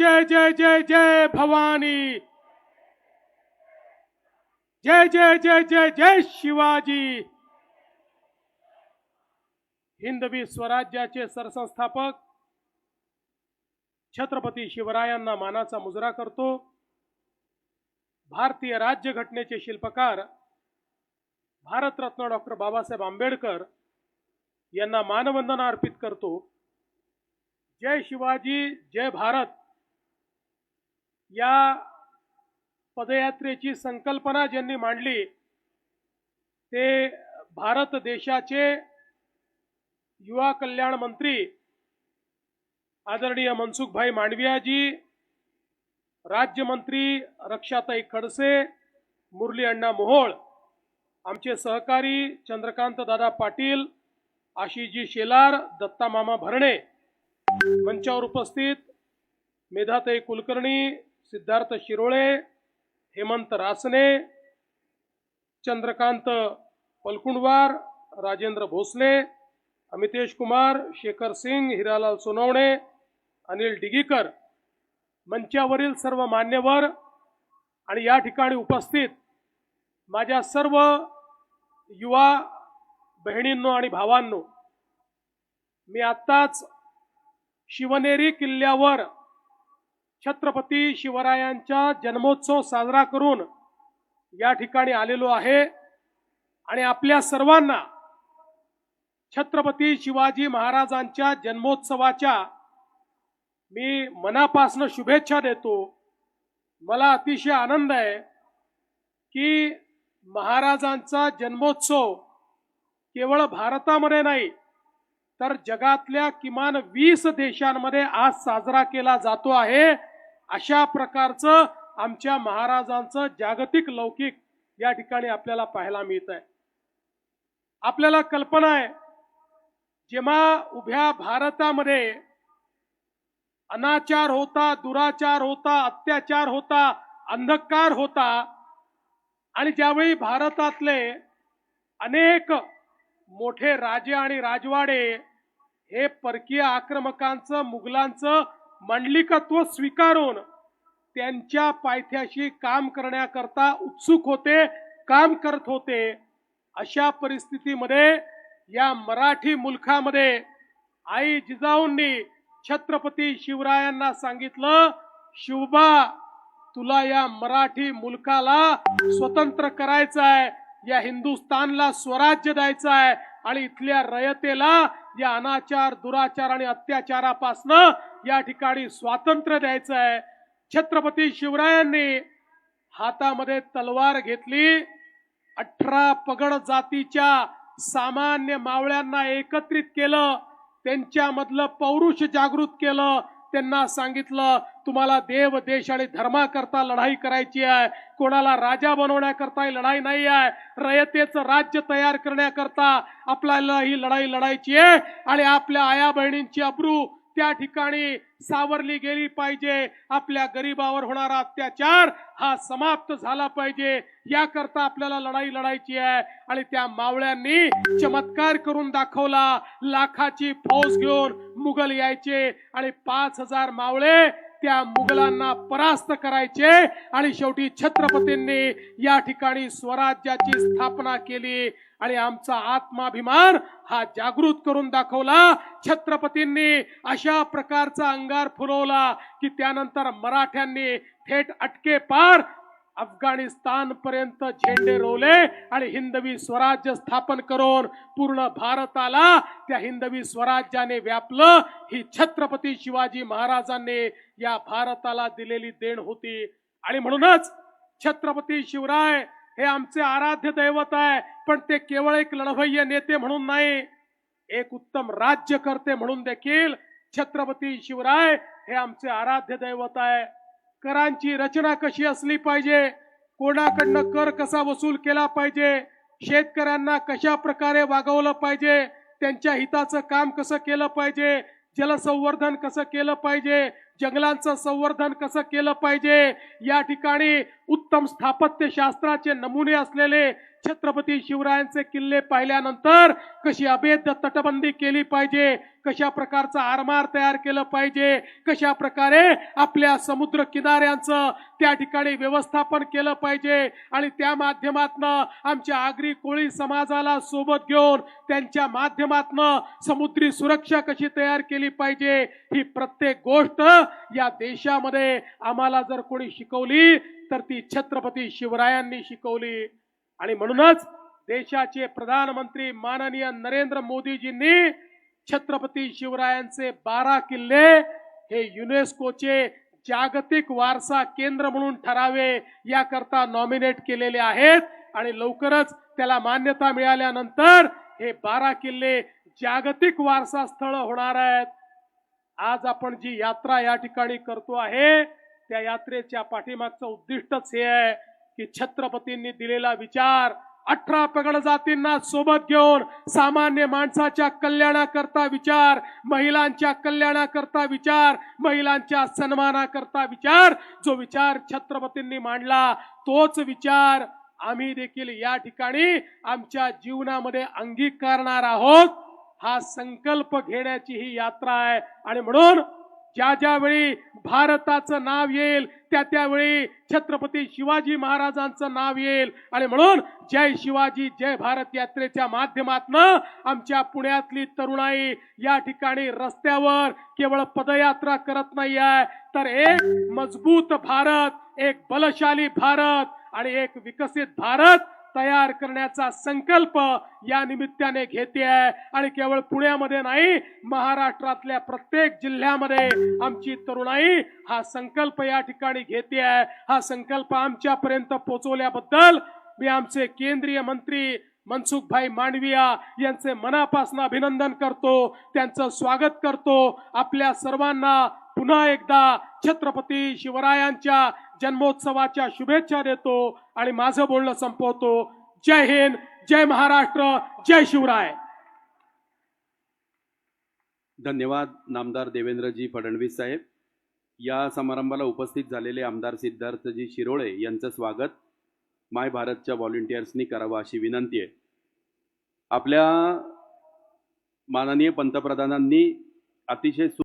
जय जय जय जय भवानी। जय जय जय जय जय शिवाजी। हिंदवी स्वराज्याचे सरसंस्थापक छत्रपती शिवरायांना मानाचा मुजरा करतो. भारतीय राज्यघटनेचे शिल्पकार भारतरत्न डॉक्टर बाबासाहेब आंबेडकर यांना मानवंदना अर्पित करतो. जय शिवाजी जय भारत. या पदयात्रेची संकल्पना ज्यांनी मांडली ते भारत देशाचे युवा कल्याण मंत्री आदरणीय मनसुखभाई मांडवियाजी राज्यमंत्री रक्षाताई खडसे मुरली अण्णा मोहोळ आमचे सहकारी चंद्रकांत दादा पाटील आशिषजी शेलार दत्ता मामा भरणे मंचावर उपस्थित मेधाताई कुलकर्णी सिद्धार्थ शिरोळे हेमंत रासने चंद्रकांत पलकुंडवार राजेंद्र भोसले अमितेश कुमार शेखर सिंग हिरालाल सोनवणे अनिल डिगीकर मंचावरील सर्व मान्यवर आणि या ठिकाणी उपस्थित माझ्या सर्व युवा बहिणींनो आणि भावांनो मी आत्ताच शिवनेरी किल्ल्यावर छत्रपती शिवरायांचा जन्मोत्सव साजरा करून या ठिकाणी आलेलो आहे. आणि आपल्या सर्वांना छत्रपती शिवाजी महाराजांच्या जन्मोत्सवाच्या मी मनापासनं शुभेच्छा देतो. मला अतिशय आनंद आहे की महाराजांचा जन्मोत्सव केवळ भारतामध्ये नाही तर जगातल्या किमान वीस देशांमध्ये आज साजरा केला जातो आहे. अशा प्रकारचं आमच्या महाराजांचं जागतिक लौकिक या ठिकाणी आपल्याला पाहायला मिळत आहे आपल्याला कल्पना आहे जेव्हा उभ्या भारतामध्ये अनाचार होता दुराचार होता अत्याचार होता अंधकार होता आणि ज्यावेळी भारतातले अनेक मोठे राजे आणि राजवाडे हे परकीय आक्रमकांचं मुघलांचं मंडलिकत्व स्वीकारून? त्यांच्या पायथ्याशी काम करण्याकरता उत्सुक होते काम करत होते. अशा परिस्थितीमध्ये या मराठी मुलखामध्ये आई जिजाऊंनी छत्रपती शिवरायांना सांगितलं शिवबा तुला या मराठी मुलकाला स्वतंत्र करायचं आहे या हिंदुस्थानला स्वराज्य द्यायचं आहे आणि इथल्या रयतेला या अनाचार दुराचार आणि अत्याचारापासनं या ठिकाणी स्वातंत्र्य द्यायचं आहे. छत्रपती शिवरायांनी हातामध्ये तलवार घेतली. अठरा पगड जातीच्या सामान्य मावळ्यांना एकत्रित केलं. त्यांच्यामधलं पौरुष जागृत केलं. त्यांना सांगितलं तुम्हाला देव देश आणि धर्माकरता लढाई करायची आहे. कोणाला राजा बनवण्याकरता ही लढाई नाही आहे. रयतेचं राज्य तयार करण्याकरता आपल्याला ही लढाई लढायची आहे आणि आपल्या आया बहिणींची अब्रू त्या ठिकाणी सावरली गेली पाहिजे. आपल्या गरिबावर होणारा अत्याचार हा समाप्त झाला पाहिजे. याकरता आपल्याला लढाई लढायची आहे. आणि त्या मावळ्यांनी चमत्कार करून दाखवला. लाखाची फौज घेऊन मुघल यायचे. आणि पाच हजार मावळे त्या मुघलांना परास्त करायचे आणि शेवटी छत्रपतींनी या ठिकाणी स्वराज्याची स्थापना केली आणि आमचा आत्माभिमान हा जागृत करून दाखवला. छत्रपतींनी अशा प्रकारचा अंगार फुलवला की त्यानंतर मराठ्यांनी थेट अटके पार अफगाणिस्तान पर्यंत झेंडे रोवले आणि हिंदवी स्वराज्य स्थापन करून पूर्ण भारताला त्या हिंदवी स्वराज्याने व्यापलं. ही छत्रपती शिवाजी महाराजांनी या भारताला दिलेली देण होती. आणि म्हणूनच छत्रपती शिवराय हे आमचे आराध्य दैवत आहे. पण ते केवळ एक लढवय्य नेते म्हणून नाही एक उत्तम राज्यकर्ते म्हणून देखील छत्रपती शिवराय हे आमचे आराध्य दैवत आहे. करांची रचना कशी असली पाहिजे? कोणाकडनं कर कसा वसूल केला पाहिजे? शेतकऱ्यांना कशा प्रकारे वागवलं पाहिजे? त्यांच्या हिताचं काम कसं केलं पाहिजे? जलसंवर्धन कसं केलं पाहिजे? जंगलांचं संवर्धन कसं केलं पाहिजे? या ठिकाणी उत्तम स्थापत्य शास्त्राचे नमुने असलेले छत्रपती शिवरायांचे किल्ले पाहिल्यानंतर कशी अभेद तटबंदी केली पाहिजे कशा प्रकारचं आरमार तयार केलं पाहिजे कशा प्रकारे आपल्या समुद्र किनाऱ्यांचं त्या ठिकाणी व्यवस्थापन केलं पाहिजे आणि त्या माध्यमातनं आमच्या आगरी कोळी समाजाला सोबत घेऊन त्यांच्या माध्यमातनं समुद्री सुरक्षा कशी तयार केली पाहिजे ही प्रत्येक गोष्ट या देशामध्ये आम्हाला जर कोणी शिकवली तर ती छत्रपती शिवरायांनी शिकवली. आणि म्हणूनच देशाचे प्रधानमंत्री माननीय नरेंद्र मोदीजींनी छत्रपती शिवरायांचे बारा किल्ले हे युनेस्कोचे जागतिक वारसा केंद्र म्हणून ठरावे याकरता नॉमिनेट केलेले आहेत. आणि लवकरच त्याला मान्यता मिळाल्यानंतर हे बारा किल्ले जागतिक वारसा स्थळ होणार आहेत. आज आपण जी यात्रा या ठिकाणी करतो आहे त्या यात्रेच्या पाठीमागचं उद्दिष्टच हे आहे की छत्रपतींनी दिलेला विचार अठरा पगड जातींना सोबत घेऊन सामान्य माणसाच्या कल्याणाकरता विचार महिलांच्या कल्याणाकरता विचार महिलांच्या सन्मानाकरता विचार जो विचार छत्रपतींनी मांडला तोच विचार आम्ही देखील या ठिकाणी आमच्या जीवनामध्ये अंगीकारणार आहोत. हा संकल्प घेण्याची ही यात्रा आहे. आणि म्हणून ज्या ज्यावेळी भारताचं नाव येईल त्या त्यावेळी छत्रपती शिवाजी महाराजांचं नाव येईल. आणि म्हणून जय शिवाजी जय भारत यात्रेच्या माध्यमातनं आमच्या पुण्यातली तरुणाई या ठिकाणी रस्त्यावर केवळ पदयात्रा करत नाही आहे तर एक मजबूत भारत एक बलशाली भारत आणि एक विकसित भारत तयार करण्याचा संकल्प या निमित्ताने घेते आहे. आणि केवळ पुण्यामध्ये नाही महाराष्ट्रातल्या प्रत्येक जिल्ह्यामध्ये आमची तरुणाई हा संकल्प या ठिकाणी घेते आहे. हा संकल्प आमच्यापर्यंत पोहोचवल्याबद्दल मी आमचे केंद्रीय मंत्री मनसुखभाई मांडविया यांचे मनापासून अभिनंदन करतो. त्यांचं स्वागत करतो. आपल्या सर्वांना पुन्हा एकदा छत्रपती शिवरायांच्या जन्मोत्सवाच्या शुभेच्छा देतो आणि माझं बोलणं संपवतो. जय हिंद जय महाराष्ट्र जय शिवराय. धन्यवाद नामदार देवेंद्रजी फडणवीस साहेब. या समारंभाला उपस्थित झालेले आमदार सिद्धार्थजी शिरोळे यांचं स्वागत. माय भारतच्या व्हॉलेंटियर्सनी करावं अशी विनंती आहे. आपल्या माननीय पंतप्रधानांनी अतिशय सु